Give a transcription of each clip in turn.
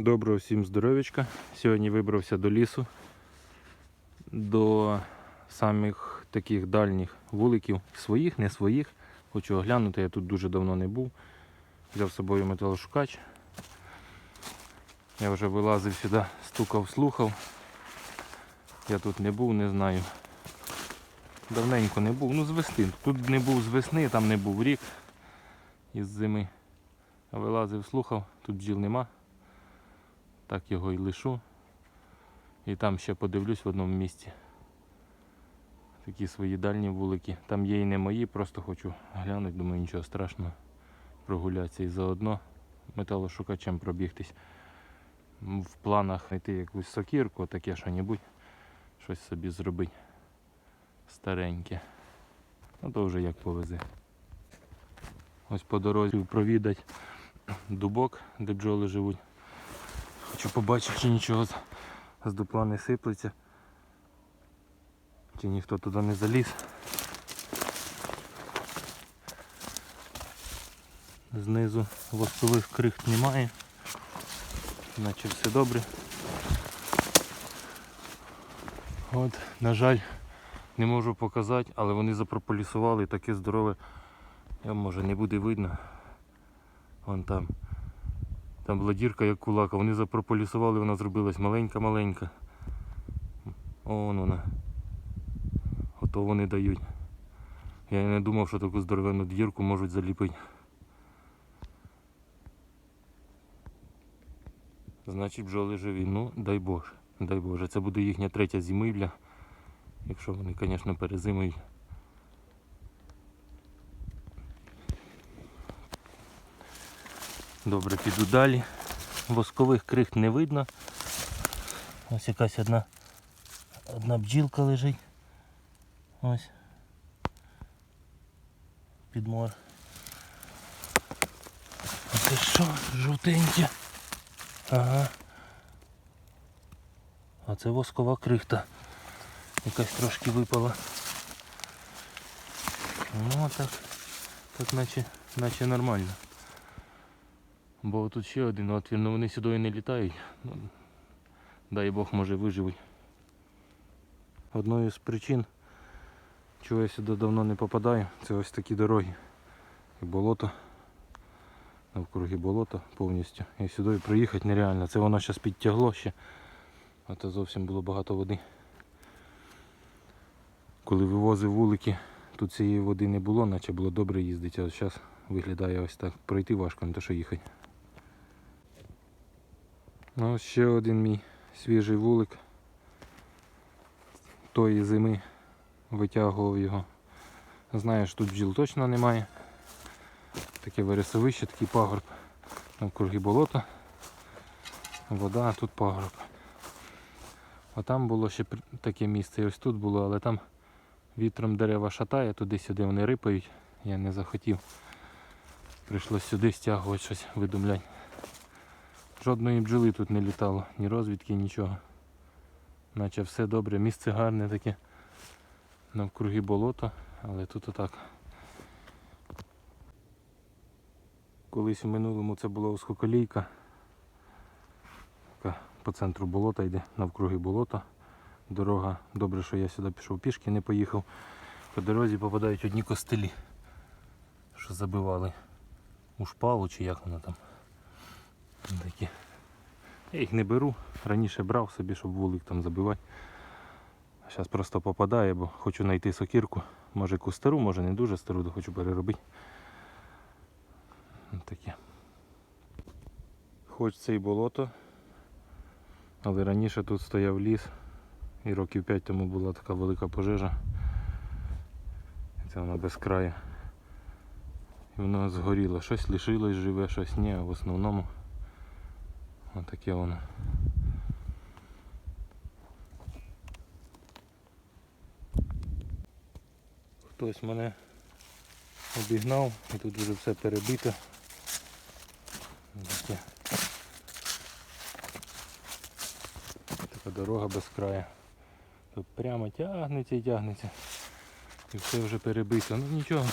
Доброго всім здоров'ячка. Сьогодні вибрався до лісу, до самих таких дальніх вуликів, своїх, не своїх. Хочу оглянути, я тут дуже давно не був. Взяв з собою металошукач. Я вже вилазив сюди, стукав, слухав. Я тут не був, не знаю. Давненько не був. Ну з весни. Тут не був з весни, там не був рік із зими. Вилазив, слухав, тут бджіл нема. Так його і лишу. І там ще подивлюсь в одному місці. Такі свої дальні вулики. Там є і не мої, просто хочу глянути, думаю, нічого страшного. Прогулятися і заодно металошукачем пробігтись. В планах знайти якусь сокірку, таке що-небудь, щось собі зробити. Стареньке. Ну то вже як повезе. Ось по дорозі провідати дубок, де бджоли живуть. Хочу побачити, чи нічого з, дупла не сиплеться. Чи ніхто туди не заліз. Знизу воскових крихт немає. Наче все добре. От, на жаль, не можу показати, але вони запрополісували таке здорове. Я може не буде видно. Вон там. Там була дірка як кулак, а вони запрополісували, вона зробилась маленька-маленька. О, вона. Ото вони дають. Я не думав, що таку здоровенну дірку можуть заліпити. Значить бджоли живі. Ну, дай Боже, дай Боже. Це буде їхня третя зимівля. Якщо вони, звісно, перезимують. Добре, піду далі. Воскових крихт не видно. Ось якась одна, одна бджілка лежить. Ось. Підмор. Це що? Жовтеньке. Ага. А це воскова крихта. Якась трошки випала. Ну так. Так наче, наче нормально. Бо тут ще один отвір, але вони сюди не літають. Ну, дай Бог може виживуть. Одною з причин, чого я сюди давно не попадаю, це ось такі дороги. І болото. Навкруги болото повністю. І сюди проїхати нереально. Це воно зараз підтягло ще. А то зовсім було багато води. Коли вивозив вулики, тут цієї води не було, наче було добре їздити, а зараз виглядає ось так. Пройти важко, не то що їхати. Ну, ще один мій свіжий вулик. Тої зими витягував його. Знаєш, тут бджіл точно немає. Таке вересовище, такий пагорб. Навкруги болото. Вода, а тут пагорб. А там було ще таке місце, і ось тут було, але там вітром дерева шатає, туди-сюди вони рипають. Я не захотів. Прийшлось сюди стягувати щось, видумлять. Жодної бджоли тут не літало, ні розвідки, нічого. Наче все добре, місце гарне таке. Навкруги болото, але тут отак. Колись у минулому це була узкоколійка. Така по центру болота йде, навкруги болота. Дорога, добре, що я сюди пішов пішки, не поїхав. По дорозі попадають одні костелі, що забивали у шпалу чи як воно там. Такі. Я їх не беру. Раніше брав собі, щоб вулик там забивати. Зараз просто попадає, бо хочу знайти сокірку. Може яку стару, може не дуже стару, то хочу переробити. Таке. Хоч це і болото, але раніше тут стояв ліс. І років 5 тому була така велика пожежа. Це вона без краю. І воно згоріло. Щось лишилось живе, щось ні, а в основному отаке воно. Хтось мене обігнав і тут вже все перебито. Таке. Така дорога без краю. Тут прямо тягнеться і тягнеться. І все вже перебито. Ну нічого.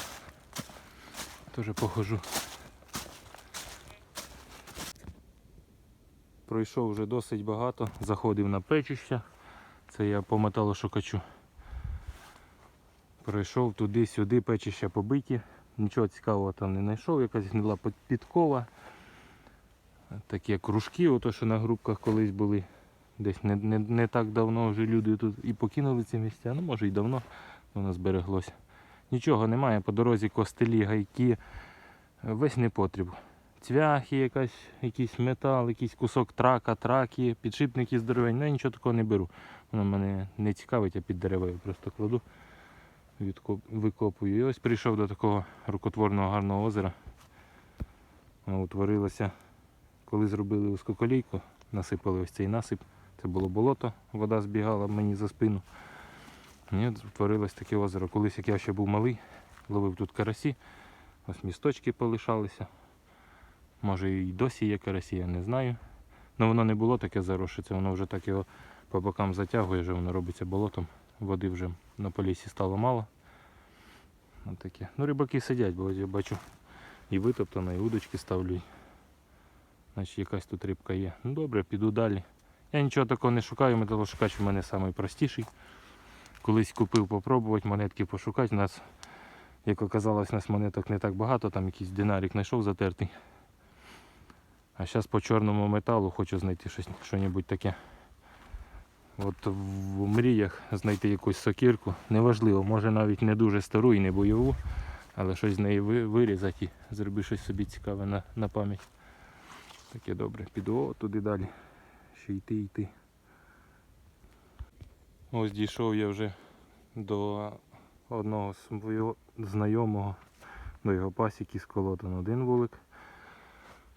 Теж похожу. Пройшов вже досить багато, заходив на печище. Це я по металошукачу. Пройшов туди-сюди, печища побиті. Нічого цікавого там не знайшов, якась гнила під- підкова. Такі кружки, ото що на грубках колись були. Десь не, не, не так давно вже люди тут і покинули ці місця, ну може і давно воно збереглося. Нічого немає, по дорозі костелі, гайки, весь непотріб. Цвяхи, якась, якийсь метал, якийсь кусок трака, траки, підшипники здоровенні. Ну, я нічого такого не беру. Воно мене не цікавить, я під дерева його просто кладу, відкоп, викопую. І ось прийшов до такого рукотворного гарного озера. Воно утворилося, коли зробили узкоколійку, насипали ось цей насип. Це було болото, вода збігала мені за спину. І утворилось таке озеро. Колись, як я ще був малий, ловив тут карасі, ось місточки полишалися. Може і досі є карасі, я не знаю. Ну воно не було таке це воно вже так його по бокам затягує, вже воно робиться болотом. Води вже на полісі стало мало. Ось таке. Ну рибаки сидять, бо я бачу і витоптано, і удочки ставлю. Значить якась тут рибка є. Ну добре, піду далі. Я нічого такого не шукаю, металошукач у мене найпростіший. Колись купив попробувати монетки пошукати. У нас, як оказалось, у нас монеток не так багато, там якийсь динарик знайшов затертий. А зараз по чорному металу хочу знайти щось, таке. От в мріях знайти якусь сокирку. Неважливо, може навіть не дуже стару і не бойову, але щось з неї вирізати і зроби щось собі цікаве на, на пам'ять. Таке добре. Піду о, туди далі. Ще йти йти. Ось дійшов я вже до одного свого знайомого, до його пасіки сколотен один вулик.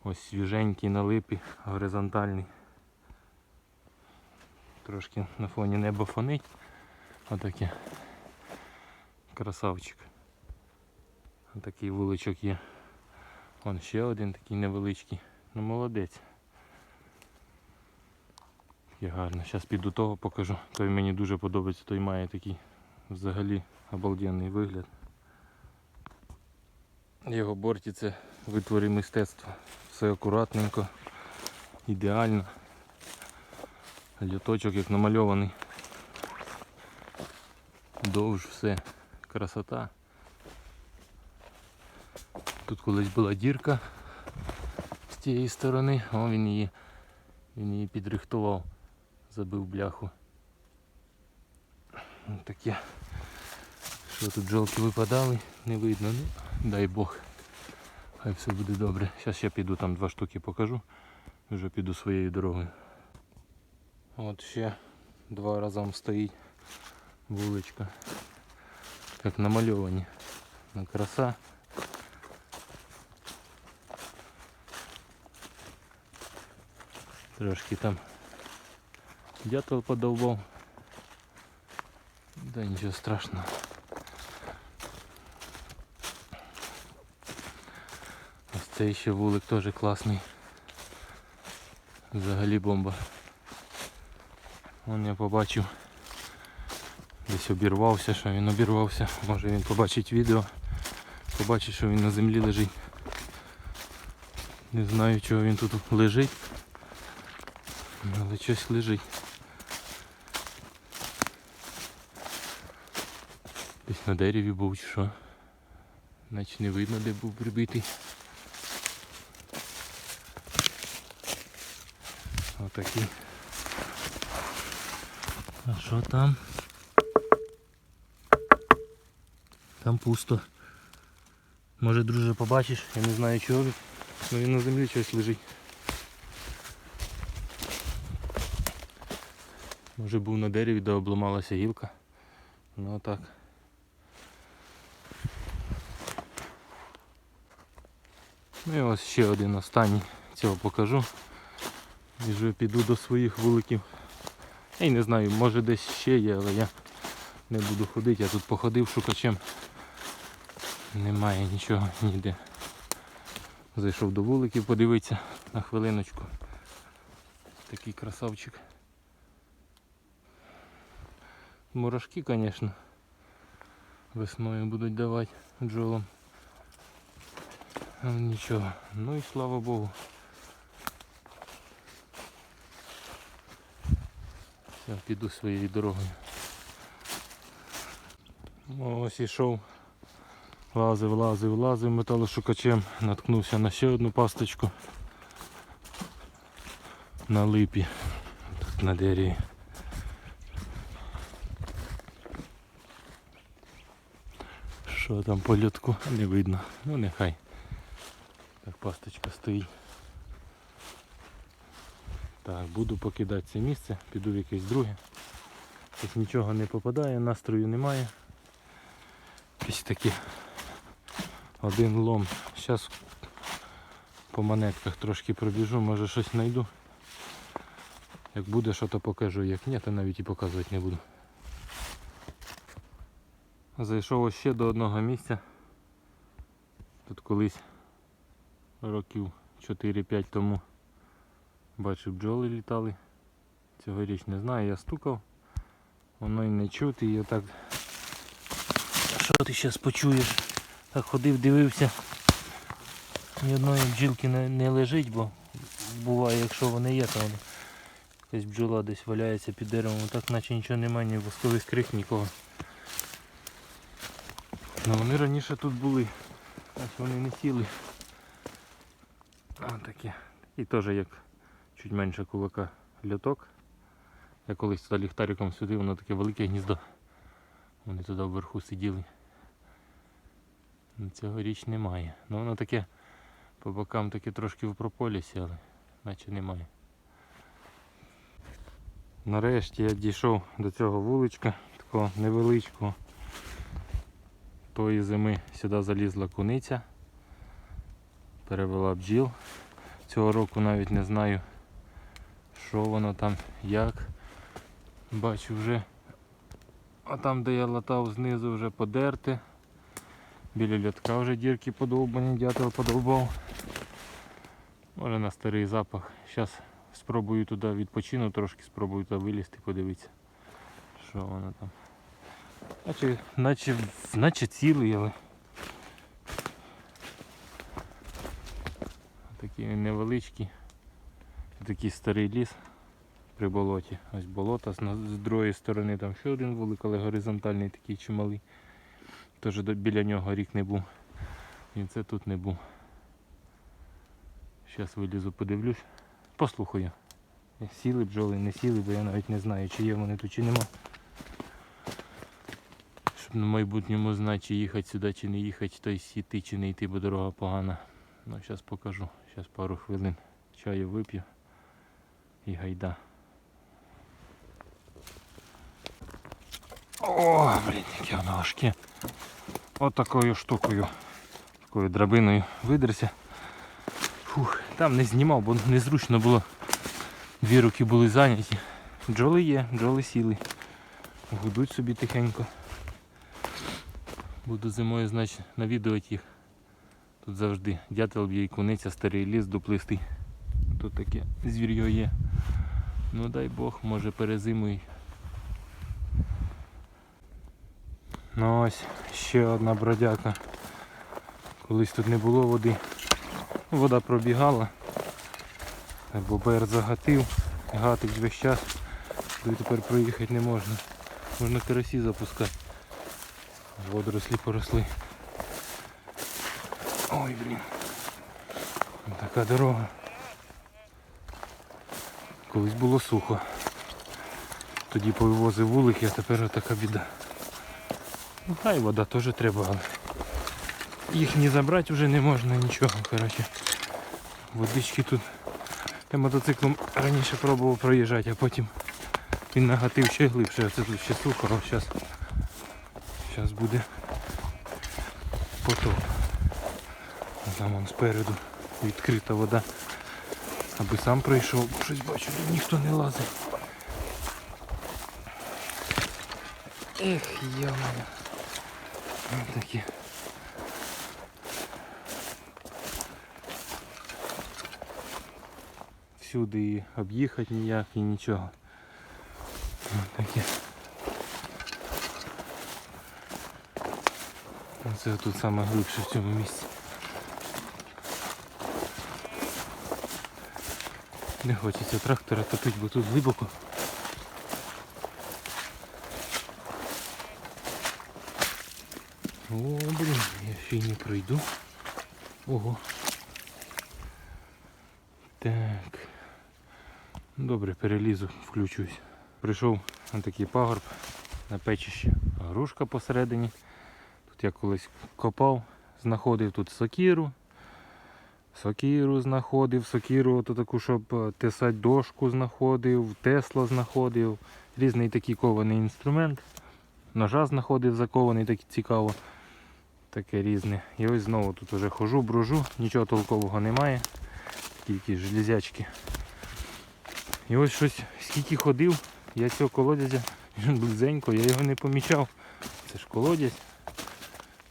Ось свіженький на липі, горизонтальний. Трошки на фоні неба фонить. Отаке. Красавчик. Отакий вуличок є. Вон ще один такий невеличкий. Ну молодець. Є гарно. Зараз піду того покажу. Той мені дуже подобається, той має такий взагалі обалденний вигляд. Його борті це витвори мистецтва. Все акуратненько, ідеально. Літочок як намальований. Довж все. Красота. Тут колись була дірка з тієї сторони, о він її, він її підрихтував, забив бляху. Таке. Що тут жолки випадали, не видно, ну дай Бог. Хай все буде добре. Зараз я піду там два штуки покажу. Вже піду своєю дорогою. От ще два разом стоїть вуличка. Як намальовані. Ну, краса. Трошки там дятел подовбав. Да нічого страшного. Цей ще вулик теж класний. Взагалі бомба. Вон я побачив. Десь обірвався, що він обірвався. Може він побачить відео. Побачить, що він на землі лежить. Не знаю чого він тут лежить. Але щось лежить. Десь на дереві був чи що. Наче не видно де був прибитий. Отакий. А що там? Там пусто. Може, друже, побачиш, я не знаю чого, але він на землі щось лежить. Може був на дереві, де обламалася гілка. Ну так. Ну і ось ще один останній цього покажу. І вже піду до своїх вуликів. Я й не знаю, може десь ще є, але я не буду ходити. Я тут походив шукачем. Немає нічого ніде. Зайшов до вуликів подивитися на хвилиночку. Такий красавчик. Мурашки, звісно, весною будуть давати бджолам. Нічого. Ну і слава Богу. Я піду своєю дорогою. Ну, Ось ішов. Лазив, лазив, лазив металошукачем, наткнувся на ще одну пасточку. На липі. Тут на дереві. Що там по льотку? Не видно. Ну нехай. Так пасточка стоїть. Так, буду покидати це місце, піду в якесь друге. Тут нічого не попадає, настрою немає. Якийсь такий один лом. Зараз по монетках трошки пробіжу, може щось знайду. Як буде, що то покажу, як ні, то навіть і показувати не буду. Зайшов ще до одного місця. Тут колись років 4-5 тому бачив бджоли літали. Цьогоріч не знаю, я стукав. Воно й не чути, і отак. Що ти зараз почуєш? Так ходив, дивився. Ні одної бджілки не, не лежить, бо буває, якщо вони є, то вони. Якась бджола десь валяється під деревом, так наче нічого немає, ні воскових крик, нікого. Ну вони раніше тут були. Ось вони не сіли. А таке. І теж як чуть менше кулака льоток. Я колись туди ліхтариком сюди, воно таке велике гніздо. Вони туди вверху сиділи. Ну, Цьогоріч немає. Ну воно таке по бокам таке трошки в прополісі, але наче немає. Нарешті я дійшов до цього вуличка, такого невеличкого. Тої зими сюди залізла куниця, перевела бджіл. Цього року навіть не знаю, що воно там, як. Бачу вже, а там де я латав знизу вже подерте. Біля льотка вже дірки подовбані, дятел подовбав. Може на старий запах. Зараз спробую туди відпочину, трошки спробую туди вилізти, подивитися, що воно там. Наче, наче, наче цілий, але такий невеличкий. Такий старий ліс при болоті. Ось болото, з другої сторони там ще один вулик, але горизонтальний такий чималий. Теж біля нього рік не був. І це тут не був. Зараз вилізу, подивлюсь. Послухаю. Сіли бджоли, не сіли, бо я навіть не знаю, чи є вони тут, чи нема. Щоб на майбутньому знати, чи їхати сюди, чи не їхати, то й йти, чи не йти, бо дорога погана. Ну, зараз покажу. Зараз пару хвилин чаю вип'ю і гайда. О, блін, яке воно важке. От такою штукою, такою драбиною видерся. Фух, там не знімав, бо незручно було. Дві руки були зайняті. Бджоли є, бджоли сіли. Гудуть собі тихенько. Буду зимою, значить, навідувати їх. Тут завжди дятел б'є і куниця, старий ліс дуплистий. Тут таке звір'я є. Ну дай Бог, може перезимують. Ну ось ще одна бродяка. Колись тут не було води. Вода пробігала. Бобер загатив, гатить весь час. Туди тепер проїхати не можна. Можна карасі запускати. Водорослі поросли. Ой, блін. Така дорога. Колись було сухо. Тоді повивозив вулики, а тепер така біда. Ну хай вода теж треба, але їх не забрати вже не можна нічого. Коротше. Водички тут. Я мотоциклом раніше пробував проїжджати, а потім він нагатив ще глибше, це тут ще сухо, а зараз, зараз буде потоп. Там вон спереду відкрита вода. Аби сам пройшов, бо щось бачу, тут ніхто не лазить. Ех. Ось такі. Всюди і об'їхати ніяк і нічого. Ось таке. Оце тут саме глибше в цьому місці. Не хочеться трактора топити, бо тут глибоко. О, блін, я ще й не пройду. Ого. Так. Добре, перелізу, включусь. Прийшов на такий пагорб на печище. Грушка посередині. Тут я колись копав, знаходив тут сокіру. Сокіру знаходив, сокіру то таку, щоб е, тесати дошку знаходив, тесло знаходив. Різний такий кований інструмент. Ножа знаходив закований, так цікаво. Таке різне. І ось знову тут уже хожу, брожу, нічого толкового немає. Тільки железячки. І ось щось, скільки ходив, я цього колодязя близенько, я його не помічав. Це ж колодязь,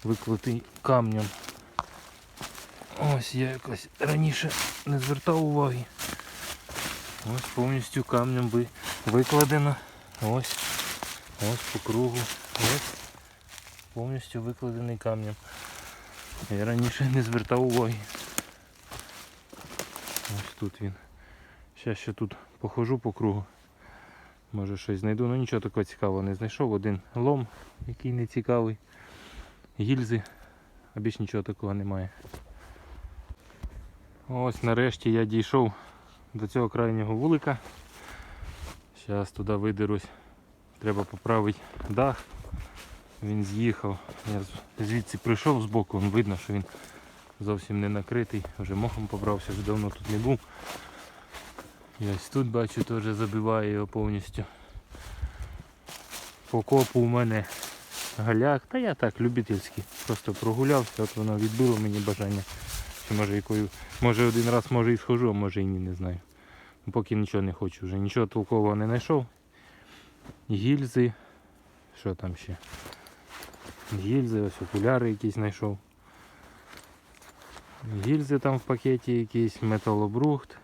виклитий камнем. Ось я якось раніше не звертав уваги. Ось повністю камнем ви- викладено. Ось. Ось по кругу. Ось. Повністю викладений камнем. Я раніше не звертав уваги. Ось тут він. Зараз ще тут похожу по кругу. Може щось знайду. Ну нічого такого цікавого не знайшов. Один лом, який не цікавий. Гільзи, а більш нічого такого немає. Ось нарешті я дійшов до цього крайнього вулика. Зараз туди видерусь. Треба поправити дах. Він з'їхав. Я звідси прийшов з боку, видно, що він зовсім не накритий, вже мохом побрався, вже давно тут не був. І ось тут бачу теж забиває його повністю. По копу у мене галяк, та я так любительський. Просто прогулявся, от воно відбило мені бажання. Чи може якою. Може один раз може і схожу, а може і ні, не знаю. Ну, Поки нічого не хочу вже. Нічого толкового не знайшов. Гільзи. Що там ще? Гільзи, ось окуляри якісь знайшов. Гільзи там в пакеті якийсь, металобрухт.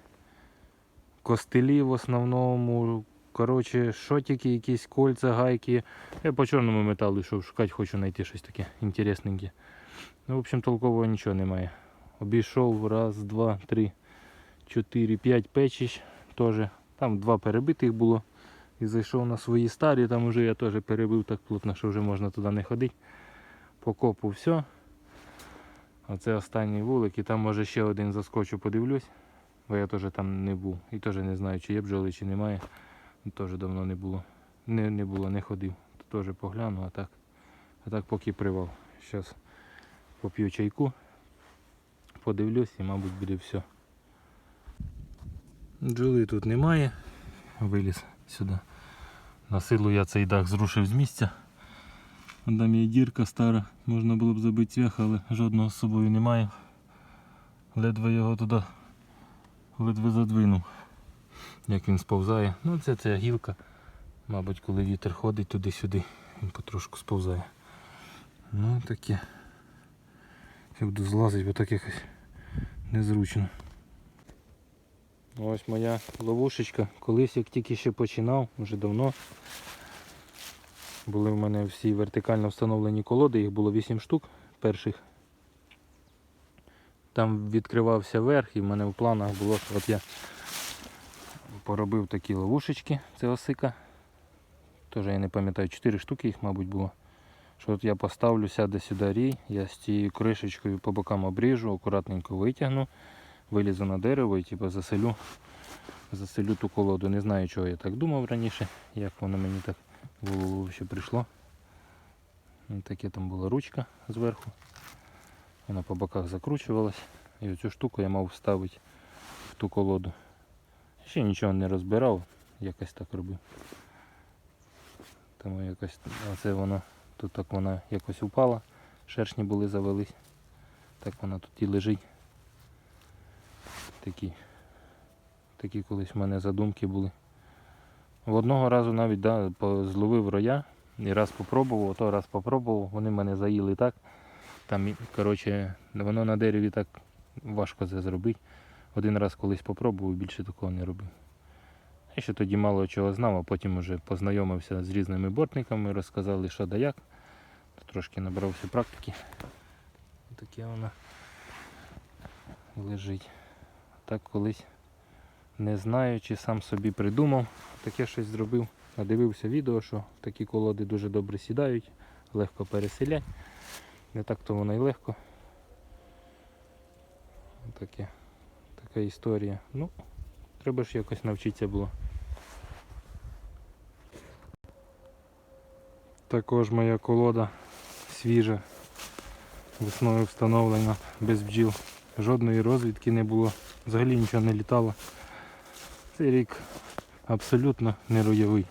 Костелі в основному. Коротше, шотики, якісь кольця, гайки. Я по чорному металу йшов шукати, хочу знайти щось таке інтересненьке. Ну, в общем, толкового нічого немає. Обійшов раз, два, три, чотири, п'ять печищ теж. Там два перебитих було. І зайшов на свої старі, там уже я теж перебив так плотно, що вже можна туди не ходити. По копу все. Оце останній вулик, і там може ще один заскочу, подивлюсь. Бо я теж там не був. І теж не знаю, чи є бджоли, чи немає. Теж давно не було. Не, не було, не ходив. Теж погляну, а так. А так поки привал. Зараз поп'ю чайку, подивлюсь і, мабуть, буде все. Бджоли тут немає. Виліз сюди. На силу я цей дах зрушив з місця. Там є дірка стара, можна було б забити цвях, але жодного з собою немає. Ледве його туди ледве задвинув. Як він сповзає. Ну це ця гілка. Мабуть, коли вітер ходить туди-сюди, він потрошку сповзає. Ну таке. Я буду злазити, бо так якось незручно. Ось моя ловушечка. Колись як тільки ще починав, вже давно. Були в мене всі вертикально встановлені колоди, їх було 8 штук перших. Там відкривався верх і в мене в планах було, що от я поробив такі ловушечки, це осика. Теж я не пам'ятаю, 4 штуки їх, мабуть, було. Що от я поставлю, сяде сюди рій, я з цією кришечкою по бокам обріжу, акуратненько витягну, вилізу на дерево і типу, заселю, заселю ту колоду. Не знаю, чого я так думав раніше, як воно мені так в голову ще прийшло. Таке там була ручка зверху. Вона по боках закручувалась. І оцю штуку я мав вставити в ту колоду. Ще нічого не розбирав, якось так робив. Тому якось оце воно, тут так вона якось упала, шершні були завелись. Так вона тут і лежить. Такі, такі колись в мене задумки були. В одного разу навіть да, зловив роя і раз попробував, то раз попробував, вони мене заїли так. Там, коротше, воно на дереві так важко це зробити. Один раз колись попробував, більше такого не робив. Я ще тоді мало чого знав, а потім вже познайомився з різними бортниками, розказали, що да як. Трошки набрався практики. Таке воно лежить. Так колись не знаю, чи сам собі придумав, таке щось зробив. Надивився відео, що такі колоди дуже добре сідають, легко переселять. Не так то воно й легко. Таке, така історія. Ну, треба ж якось навчитися було. Також моя колода свіжа, весною встановлена, без бджіл. Жодної розвідки не було, взагалі нічого не літало. Цей рік абсолютно не ройовий.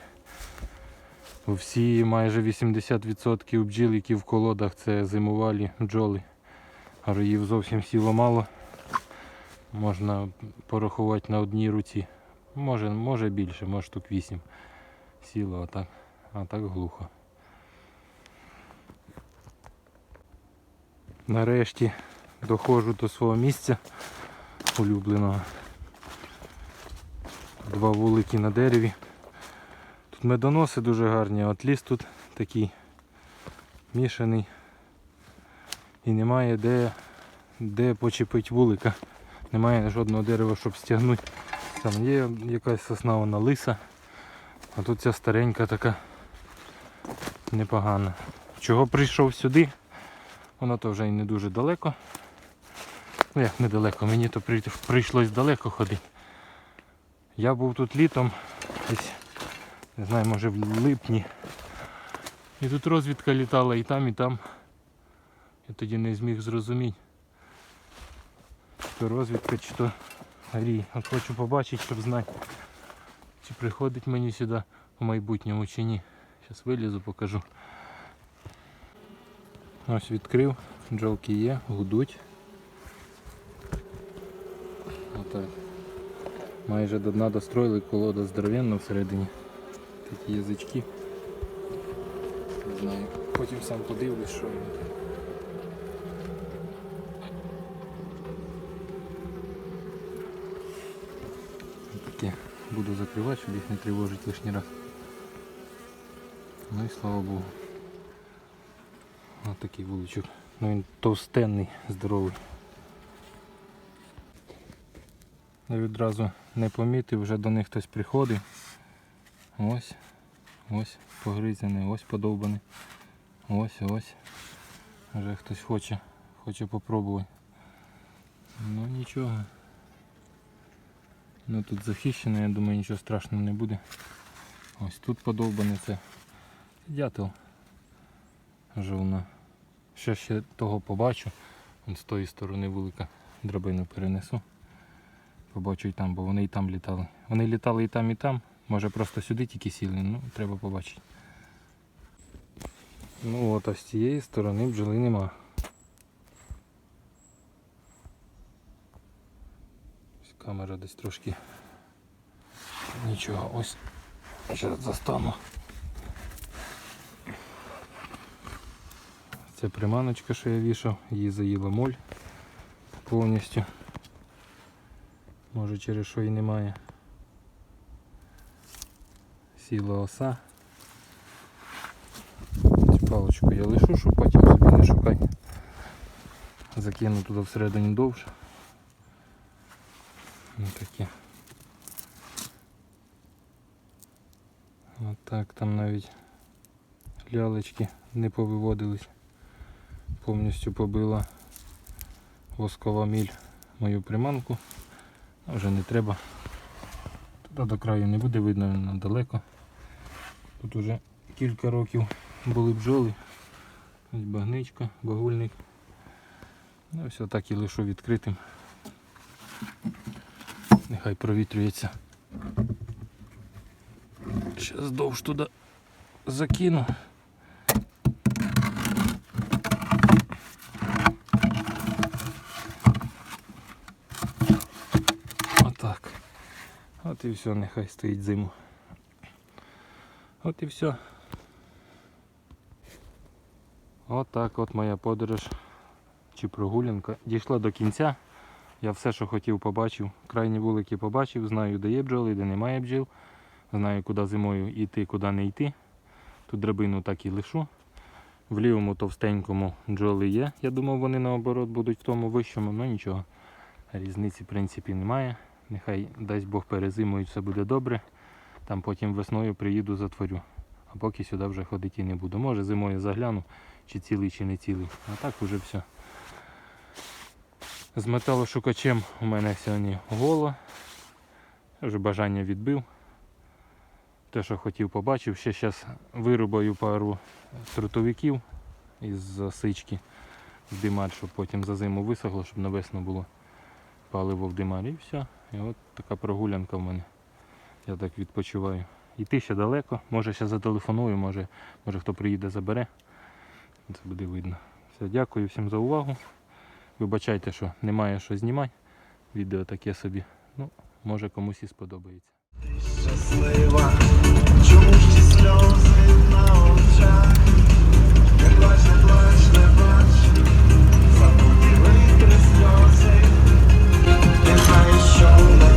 Всі майже 80% бджіл, які в колодах, це зимувалі бджоли. А роїв зовсім сіло мало. Можна порахувати на одній руці. Може, може більше, може штук 8 сіло, а так, а так глухо. Нарешті доходжу до свого місця улюбленого. Два вулики на дереві. Тут медоноси дуже гарні, а от ліс тут такий мішаний. І немає де, де почепити вулика. Немає жодного дерева, щоб стягнути. Там є якась сосна, вона лиса, а тут ця старенька така непогана. Чого прийшов сюди? Воно то вже й не дуже далеко. Ну як недалеко, мені то при- прийшлось далеко ходити. Я був тут літом, десь, не знаю, може в липні. І тут розвідка літала і там, і там. Я тоді не зміг зрозуміти. То розвідка, чи то грій. От хочу побачити, щоб знати, чи приходить мені сюди у майбутньому чи ні. Зараз вилізу, покажу. Ось відкрив, джолки є, гудуть. Отак. Майже до дна достроїли, колода здоровенна всередині. Такі язички. Не знаю. Потім сам подивлюсь, що там. Таке буду закривати, щоб їх не тривожити лишній раз. Ну і слава Богу. Ось такий вуличок. Ну він товстенний, здоровий. Я відразу не помітив, вже до них хтось приходив. Ось, ось погризаний, ось подовбаний. Ось, ось. Вже хтось хоче, хоче попробувати. Ну нічого. Ну тут захищено, я думаю нічого страшного не буде. Ось тут подовбаний це дятел. Жовна. Ще ще того побачу. Вон з тої сторони велика драбину перенесу. Побачу і там, бо вони і там літали. Вони літали і там, і там. Може просто сюди тільки сіли, ну треба побачити. Ну от, а з цієї сторони бджоли нема. Камера десь трошки. Нічого, ось. Зараз застану. Це приманочка, що я вішав, її заїла моль повністю. Може через що і немає. Сіла оса. Цю паличку я лишу, щоб потім собі не шукати. Закину туди всередині довше. Ось. Отак там навіть лялечки не повиводились. Повністю побила воскова міль мою приманку. Вже не треба. Туди до краю не буде видно, далеко. Тут вже кілька років були бджоли. Ось багничка, багульник. Ну все так і лишу відкритим. Нехай провітрюється. Ще здовж туди закину. Отак. От і все, нехай стоїть зиму. От і все. Отак от моя подорож чи прогулянка. Дійшла до кінця. Я все, що хотів, побачив. Крайні вулики побачив, знаю, де є бджоли, де немає бджіл. Знаю, куди зимою йти, куди не йти. Тут драбину так і лишу. В лівому товстенькому бджоли є. Я думав, вони наоборот будуть в тому вищому, але нічого. Різниці в принципі немає. Нехай дасть Бог перезимують, все буде добре. Там потім весною приїду, затворю. А поки сюди вже ходити і не буду. Може зимою загляну, чи цілий, чи не цілий. А так уже все. З металошукачем у мене сьогодні голо. Я вже бажання відбив. Те, що хотів, побачив. Ще зараз вирубаю пару трутовиків із засички в димар, щоб потім за зиму висохло, щоб на весну було паливо в димарі. І все. І от така прогулянка в мене. Я так відпочиваю. Йти ще далеко, може ще зателефоную, може, може хто приїде забере. Це буде видно. Все, дякую всім за увагу. Вибачайте, що немає що знімати. Відео таке собі. Ну, може комусь і сподобається. Щаслива, чому ж сльози? Show me.